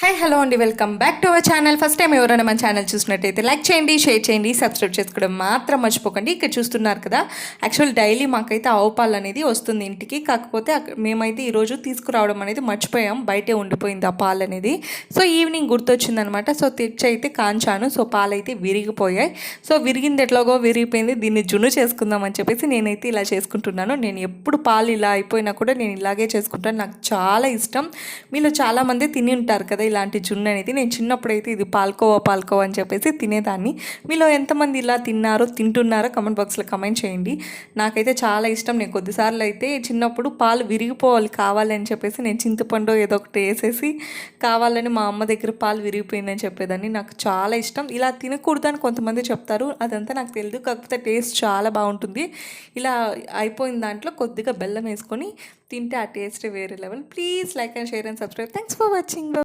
Hi hello అండి. Welcome back to our channel first time ఎవరైనా మన ఛానల్ చూసినట్టయితే లైక్ చేయండి షేర్ చేయండి సబ్స్క్రైబ్ చేసుకోవడం మాత్రం మర్చిపోకండి. ఇక్కడ చూస్తున్నారు కదా యాక్చువల్ డైలీ మాకైతే ఆవు పాలు అనేది వస్తుంది ఇంటికి. కాకపోతే మేమైతే ఈరోజు తీసుకురావడం అనేది మర్చిపోయాం. బయటే ఉండిపోయింది ఆ పాలు అనేది. సో ఈవినింగ్ గుర్తొచ్చిందనమాట సో తెచ్చి అయితే కాంచాను. సో పాలు అయితే విరిగిపోయాయి. సో విరిగింది ఎట్లాగో విరిగిపోయింది. దీన్ని జున్ను చేసుకుందాం అని చెప్పేసి నేనైతే ఇలా చేసుకుంటున్నాను. నేను ఎప్పుడు పాలు ఇలా అయిపోయినా కూడా నేను ఇలాగే చేసుకుంటాను. నాకు చాలా ఇష్టం. మీలో చాలామంది తిని ఉంటారు కదా ఇలాంటి జున్ను అనేది నేను చిన్నప్పుడైతే ఇది పాల్కోవా పాల్కోవా అని చెప్పేసి తినేదాన్ని. మీలో ఎంతమంది ఇలా తిన్నారో తింటున్నారో కమెంట్ బాక్స్లో కమెంట్ చేయండి. నాకైతే చాలా ఇష్టం. నేను కొద్దిసార్లు అయితే చిన్నప్పుడు పాలు విరిగిపోవాలి కావాలి అని చెప్పేసి నేను చింతపండు ఏదో ఒకటి వేసేసి కావాలని మా అమ్మ దగ్గర పాలు విరిగిపోయిందని చెప్పేదాన్ని. నాకు చాలా ఇష్టం. ఇలా తినకూడదని కొంతమంది చెప్తారు. అదంతా నాకు తెలియదు. కాకపోతే టేస్ట్ చాలా బాగుంటుంది. ఇలా అయిపోయిన దాంట్లో కొద్దిగా బెల్లం వేసుకొని తింటే ఆ టేస్ట్ వేరే level. Please like and share and subscribe. Thanks for watching.